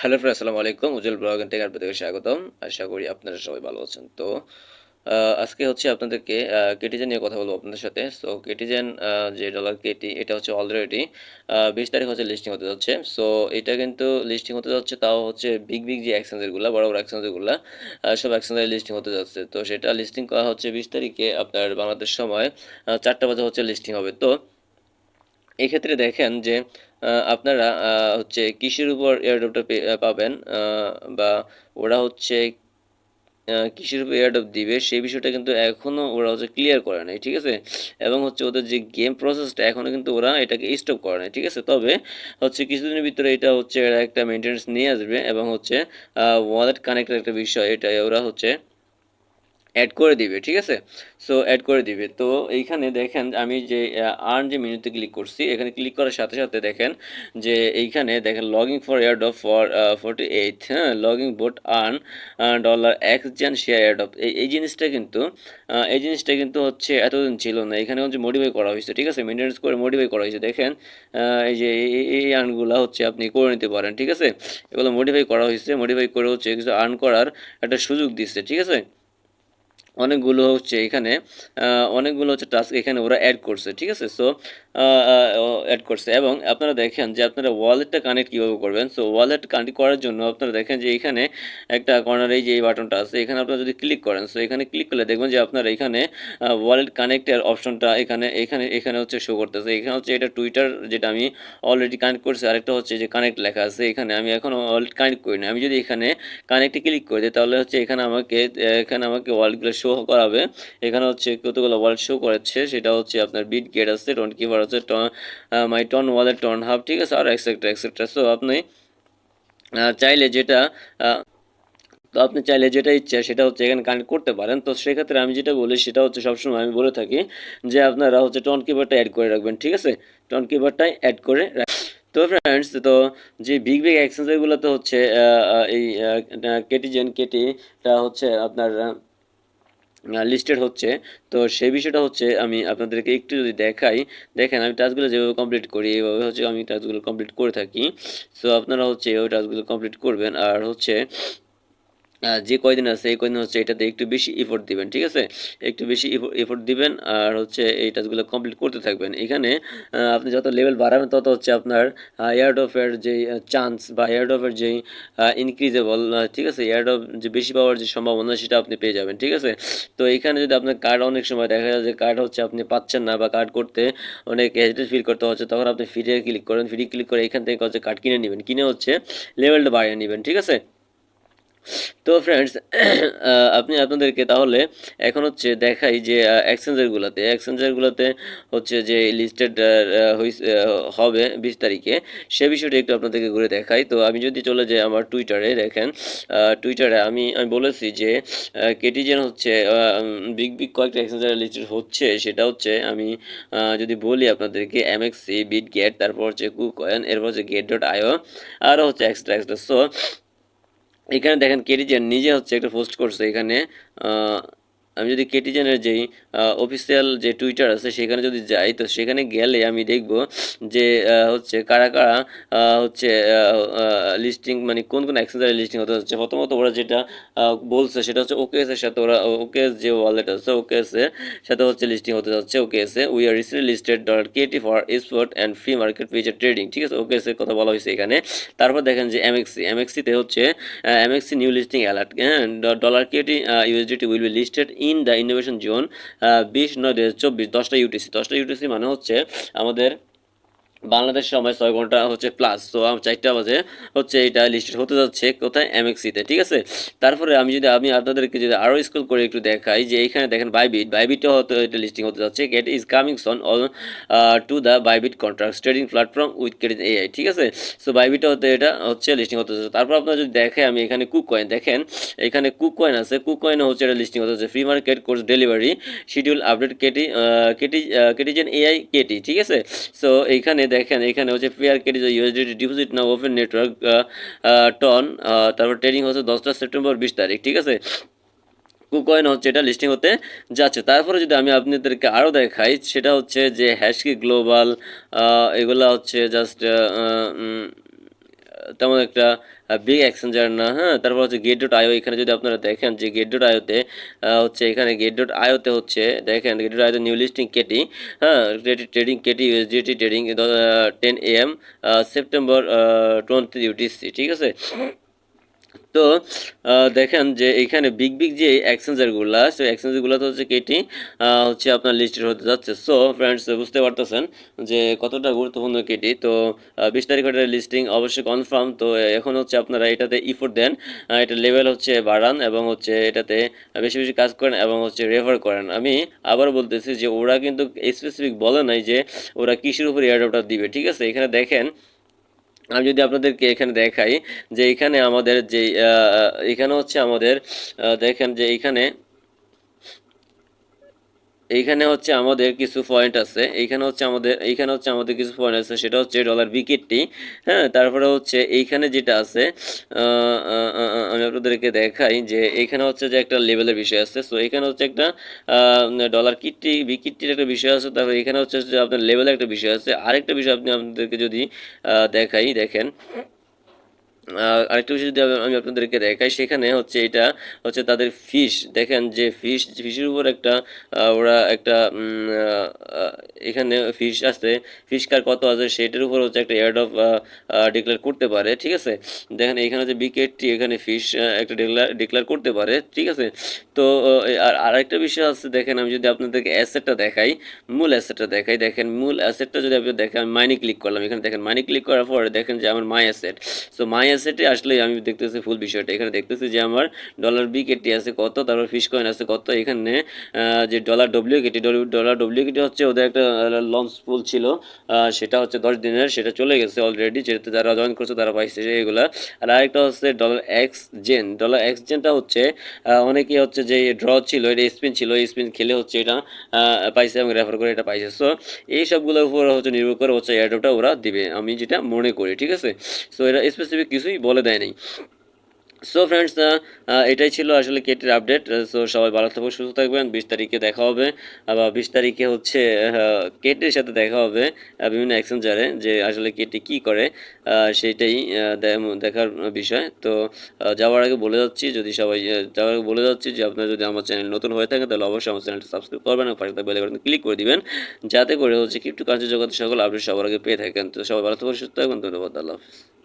Hello friend আসসালামু আলাইকুম উজ্জ্বল blog and টেকার প্রতি স্বাগতম। আশা করি আপনারা সবাই ভালো আছেন। তো আজকে হচ্ছে আপনাদেরকে কেটিজেন নিয়ে কথা বলব আপনাদের সাথে। সো কেটিজেন যে ডলার কেটি এটা হচ্ছে অলরেডি বিশ তারিখ হচ্ছে লিস্টিং হতে যাচ্ছে। সো এটা কিন্তু লিস্টিং হতে যাচ্ছে তাও হচ্ছে বিগ বিগ যে এক্সচেঞ্জেরগুলো বড় বড় এক্সচেঞ্জেরগুলো সব এক্সচেঞ্জের লিস্টিং হতে যাচ্ছে। তো, সেটা লিস্টিং করা হচ্ছে বিশ তারিখে আপনার বাংলাদেশ সময় চারটা বাজে হচ্ছে লিস্টিং হবে। তো এক্ষেত্রে দেখেন যে আপনারা হচ্ছে কিসের উপর এয়ারড্রপটা পাবেন বা ওরা হচ্ছে কিসের উপর এয়ারড্রপ দিবে সেই বিষয়টা কিন্তু এখনও ওরা হচ্ছে ক্লিয়ার করে নাই, ঠিক আছে? এবং হচ্ছে ওদের যে গেম প্রসেসটা এখনও কিন্তু ওরা এটাকে স্টপ করে নাই, ঠিক আছে? তবে হচ্ছে কিছুদিনের ভিতরে এটা হচ্ছে এরা একটা মেনটেন্স নিয়ে আসবে এবং হচ্ছে ওয়ালেট কানেক্টের একটা বিষয়, এটা ওরা হচ্ছে অ্যাড করে দিবে, ঠিক আছে? সো অ্যাড করে দিবে। তো, এইখানে দেখেন আমি যে আর্ন যে মেনুতে ক্লিক করছি, এখানে ক্লিক করার সাথে সাথে দেখেন যে, এইখানে দেখেন logging for airdrop for forty eight হ্যাঁ? Logging bot earn dollar X gen share airdrop এই এই জিনিসটা কিন্তু এই জিনিসটা কিন্তু হচ্ছে এতদিন ছিল না। এখানে হচ্ছে মডিফাই করা হয়েছে, ঠিক আছে? মেনটেন্স করে মডিফাই করা হয়েছে। দেখেন এই যে, এই- আর্নগুলো হচ্ছে আপনি করে নিতে পারেন, ঠিক আছে? এগুলো মডিফাই করা হয়েছে মডিফাই করে হচ্ছে কিছু আর্ন করার একটা সুযোগ দিচ্ছে, ঠিক আছে? অনেকগুলো হচ্ছে এখানে অনেকগুলো হচ্ছে টাস্ক এখানে ওরা অ্যাড করছে, ঠিক আছে? সো অ্যাড করছে। এবং আপনারা দেখেন যে আপনারা ওয়ালেটটা কানেক্ট কীভাবে করবেন? সো ওয়ালেট কানেক্ট করার জন্য আপনারা দেখেন যে এখানে একটা কর্নারে যে এই বাটনটা আছে, এখানে আপনারা যদি ক্লিক করেন সো এখানে ক্লিক করলে দেখবেন যে আপনারা এখানে ওয়ালেট কানেক্টের অপশনটা এখানে এখানে এখানে হচ্ছে শো করতেছে। এখানে হচ্ছে এটা টুইটার যেটা আমি অলরেডি কানেক্ট করছি, আরেকটা হচ্ছে যে কানেক্ট লেখা আছে এখানে। আমি এখন ওয়ালেট কানেক্ট করি না। আমি যদি এখানে কানেক্টে ক্লিক করে দিই তাহলে হচ্ছে এখানে আমাকে এখানে আমাকে ওয়ালেটগুলো শো করাবে। এখানে হচ্ছে কতগুলো ওয়ালেট শো করেছে, সেটা হচ্ছে আপনার বিট গেট আছে টন কিপার আছে TON my TON wallet TON hub ঠিক আছে, আর এক্সেট্রা এক্সেট্রা সো আপনি চাইলে যেটা তো আপনি চাইলে যেটা ইচ্ছা সেটা হচ্ছে এখানে কানেক্ট করতে পারেন। তো সেক্ষেত্রে আমি যেটা বলি সেটা হচ্ছে সবসময় আমি বলে থাকি যে আপনারা হচ্ছে টন কিপারটা অ্যাড করে রাখবেন, ঠিক আছে? টন কিপারটাই অ্যাড করে তো ফ্রেন্ডস তো যে বিগ বিগ এক্সচেঞ্জগুলোতে হচ্ছে এই কেটিজেন কেটিটা হচ্ছে আপনার লিস্টেড হচ্ছে। তো সেই বিষয়টা হচ্ছে আমি আপনাদেরকে একটু যদি দেখাই, দেখেন আমি টাস্কগুলো যেভাবে কমপ্লিট করি এইভাবে হচ্ছে আমি টাস্কগুলো কমপ্লিট করে থাকি। সো আপনারা হচ্ছে এভাবে টাস্কগুলো কমপ্লিট করবেন। আর হচ্ছে যে কয়দিন আছে, এই কয়দিন হচ্ছে এটাতে একটু বেশি এফোর্ট দিবেন, ঠিক আছে? একটু বেশি এফোর্ট দিবেন আর হচ্ছে এই টাস্কগুলো কমপ্লিট করতে থাকবেন। এখানে আপনি যত লেভেল বাড়াবেন, তত হচ্ছে আপনার এয়ারডফের যে চান্স বা এয়ারডফের যে ইনক্রিজেবল ঠিক আছে? এয়ারডফ যে বেশি পাওয়ার যে সম্ভাবনা, সেটা আপনি পেয়ে যাবেন, ঠিক আছে? তো এখানে যদি আপনার কার্ড অনেক সময় দেখা যায় যে কার্ড হচ্ছে আপনি পাচ্ছেন না বা কার্ড করতে অনেক হেজিটেট ফিল করতে হচ্ছে, তখন আপনি ফ্রিতে ক্লিক করেন। ফ্রি ক্লিক করে এখান থেকে হচ্ছে কার্ড কিনে নেবেন। কিনে হচ্ছে লেভেলটা বাড়িয়ে নেবেন, ঠিক আছে? তো ফ্রেন্ডস আপনি আপনাদেরকে তাহলে এখন হচ্ছে দেখাই যে এক্সচেঞ্জারগুলোতে এক্সচেঞ্জারগুলোতে হচ্ছে যে লিস্টেড হবে বিশ তারিখে। সে বিষয়টা একটু আপনাদেরকে ঘুরে দেখাই। তো আমি যদি চলে যাই আমার টুইটারে দেখেন টুইটারে আমি আমি বলেছি যে কেটিজেন হচ্ছে বিগ বিগ কয়েকটা এক্সচেঞ্জার লিস্টেড হচ্ছে। সেটা হচ্ছে আমি যদি বলি আপনাদেরকে এমএক্সি বিট গেট তারপর হচ্ছে কুকয়েন এরপর হচ্ছে গেট ডট আইও আরও হচ্ছে এক্সট্রা এক্সট্রা সো এখানে দেখেন কেরিজিয়ান নিজে হচ্ছে একটা পোস্ট করছে এখানে আমি যদি কেটিজেনের যেই অফিসিয়াল যে টুইটার আছে সেখানে যদি যাই, তো সেখানে গেলে আমি দেখব যে হচ্ছে কারা কারা হচ্ছে লিস্টিং মানে কোন কোন এক্সচেঞ্জারে লিস্টিং হতে হচ্ছে প্রথমত ওরা যেটা বলছে সেটা হচ্ছে ওকেএস এর সাথে ওরা ওকেএস যে ওয়ালেট আছে ওকেএস সাথে হচ্ছে লিস্টিং হতে যাচ্ছে। OKX a we are recently listed dollar KT for export and free market feature trading ঠিক আছে? ওকেএস এর কথা বলা হয়েছে এখানে। তারপর দেখেন যে এমএক্সি এমএক্সিতে হচ্ছে এমএক্সি নিউ লিস্টিং অ্যালার্ট হ্যাঁ? Dollar KT USDT will be listed in the innovation zone বিশ নয় দু হাজার চব্বিশ, দশটা ইউটিসি দশটা ইউটিসি মানে হচ্ছে আমাদের বাংলাদেশ সময় ছয় ঘণ্টা হচ্ছে প্লাস তো চারটা বাজে হচ্ছে এটা লিস্টেড হতে যাচ্ছে কোথায়? এমএক্সিতে ঠিক আছে? তারপরে আমি যদি, আমি আপনাদেরকে যদি আরও স্কুল করে একটু দেখাই যে এইখানে দেখেন বাইবিট বাইবিটও হয়তো এটা লিস্টিং হতে যাচ্ছে। Gate is coming soon all to the Bybit contract trading platform with credit AI ঠিক আছে? সো বাইবিটও হতে এটা হচ্ছে লিস্টিং হতে যাচ্ছে। তারপর আপনারা যদি দেখে আমি এখানে কুক কয়েন দেখেন, এখানে কুক কয়েন আছে। কুক কয়েনও হচ্ছে এটা লিস্টিং হতে যাচ্ছে। Free market course delivery schedule update KT KT KTgen AI KT ঠিক আছে? সো এইখানে দেখেন, এখানে হচ্ছে পেয়ার কেটি ইউএসডিটি ডিপোজিট না ওপেন নেটওয়ার্ক টন তারপর ট্রেডিং হচ্ছে দশটা সেপ্টেম্বর বিশ তারিখ, ঠিক আছে? কুকয়েন হচ্ছে এটা লিস্টিং হতে যাচ্ছে। তারপরে যদি আমি আপনাদেরকে আরও দেখাই, সেটা হচ্ছে যে হ্যাশকি গ্লোবাল এগুলা হচ্ছে জাস্ট তেমন একটা বিগ এক্সচেঞ্জার না হ্যাঁ? তারপর হচ্ছে গেট ডট আয়ো এখানে যদি আপনারা দেখেন যে গেট ডট আইওতে হচ্ছে এখানে গেট ডট আইওতে হচ্ছে, দেখেন গেট ডট আইওতে নিউ লিস্টিং কেটি হ্যাঁ? Trading KT USDT trading ten M September twenty UTC ঠিক আছে? তো দেখেন যে এখানে বিগ বিগ যে এক্সচেঞ্জারগুলো সেই এক্সচেঞ্জারগুলো তো হচ্ছে কেটি হচ্ছে আপনার লিস্টেড হতে যাচ্ছে। সো ফ্রেন্ডস বুঝতে পারতেছেন যে কতটা গুরুত্বপূর্ণ কেটি তো বিশ তারিখ লিস্টিং অবশ্যই কনফার্ম তো, এখন হচ্ছে আপনারা এটাতে ইফোর্ট দেন এটা লেভেল হচ্ছে বাড়ান এবং হচ্ছে এটাতে বেশি বেশি কাজ করেন এবং হচ্ছে রেফার করেন। আমি আবার বলতেছি যে ওরা কিন্তু স্পেসিফিক বলে নাই যে ওরা কিসের উপর এয়ারডপটা দিবে, ঠিক আছে? এখানে দেখেন আমি যদি আপনাদেরকে এখানে দেখাই যে এখানে আমাদের যে এখানে হচ্ছে আমাদের দেখেন যে এখানে এইখানে হচ্ছে আমাদের কিছু পয়েন্ট আছে। এইখানে হচ্ছে আমাদের, এইখানে হচ্ছে আমাদের কিছু পয়েন্ট আছে, সেটা হচ্ছে ডলার উইকেটটি হ্যাঁ তারপরে হচ্ছে এইখানে যেটা আছে আমি আপনাদেরকে দেখাই যে এইখানে হচ্ছে যে একটা লেভেলের বিষয় আছে। সো এখানে হচ্ছে একটা ডলার কিটটি উইকেটটির একটা বিষয় আছে, তারপরে এখানে হচ্ছে যে আপনার লেভেলের একটা বিষয় আছে। আরেকটা বিষয় আপনি আপনাদেরকে যদি দেখাই, দেখেন। আরেকটা বিষয় যদি আমি- আপনাদেরকে দেখাই, সেখানে হচ্ছে এটা হচ্ছে তাদের ফিশ দেখেন যে ফিশ ফিশের উপর একটা ওরা একটা এখানে ফিশ আছে। ফিশ কার কত আছে সেটার উপর হচ্ছে একটা এয়ার অফ ডিক্লেয়ার করতে পারে, ঠিক আছে? দেখেন এখানে যে বিকেটটি এখানে ফিশ একটা ডিক্লেয়ার ডিক্লেয়ার করতে পারে, ঠিক আছে? তো আর, আরেকটা বিষয় আছে, দেখেন আমি যদি আপনাদেরকে অ্যাসেটটা দেখাই, মূল অ্যাসেটটা দেখাই, দেখেন মূল অ্যাসেটটা যদি আপনি দেখেন, আমি মাইনে ক্লিক করলাম। এখানে দেখেন মাইনে ক্লিক করার পরে দেখেন যে আমার মাই অ্যাসেট সো মাই অ্যাসেটে আসলে আমি দেখতেছি ফুল বিষয়টা। এখানে দেখতেছি যে আমার ডলার বি কেটি আছে কত তারপর ফিশ কয়েন আছে কত এখানে যে dollar W KT dollar W KT হচ্ছে ওদের একটা লঞ্চ পুল ছিল সেটা হচ্ছে দশ দিনের সেটা চলে গেছে অলরেডি যেহেতু যারা জয়েন করছে তারা পাইছে এগুলা। আর আরেকটা হচ্ছে dollar X gen dollar X জেনটা হচ্ছে আহ, অনেকেই হচ্ছে যে ড্র ছিল এটা স্পিন ছিল স্পিন খেলে হচ্ছে এটা পাইছে এবং রেফার করে এটা পাইছে। সো এই সবগুলোর উপর হচ্ছে নির্ভর করে হচ্ছে এয়ারড্রপটা ওরা দিবে আমি যেটা মনে করি ঠিক আছে? সো এটা স্পেসিফিক কিছুই বলে দেয় নাই সো ফ্রেন্ডস এটাই ছিল আসলে কেটির আপডেট সো সবাই ভালো থাকবেন, সুস্থ থাকবেন। বিশ তারিখে দেখা হবে বা বিশ তারিখে হচ্ছে কেটির সাথে দেখা হবে বিভিন্ন এক্সচেঞ্জারে যে আসলে কেটি কি করে দে- দেখার বিষয়। তো যাওয়ার আগে বলে যাচ্ছি, যদি সবাই যাওয়ার আগে বলে যাচ্ছি যে আপনারা যদি আমার চ্যানেল নতুন হয়ে থাকে তাহলে অবশ্যই আমার চ্যানেলটা সাবস্ক্রাইব করবেন এবং পাশে বেল আইকনে ক্লিক করে দিবেন, যাতে করে হচ্ছে ক্রিপ্টো কার্য জগতের সকল আপডেট সবার আগে পেয়ে থাকেন। তো সবাই ভালো থাকবেন, সুস্থ থাকবেন, ধন্যবাদ, আল্লাহ হাফিজ।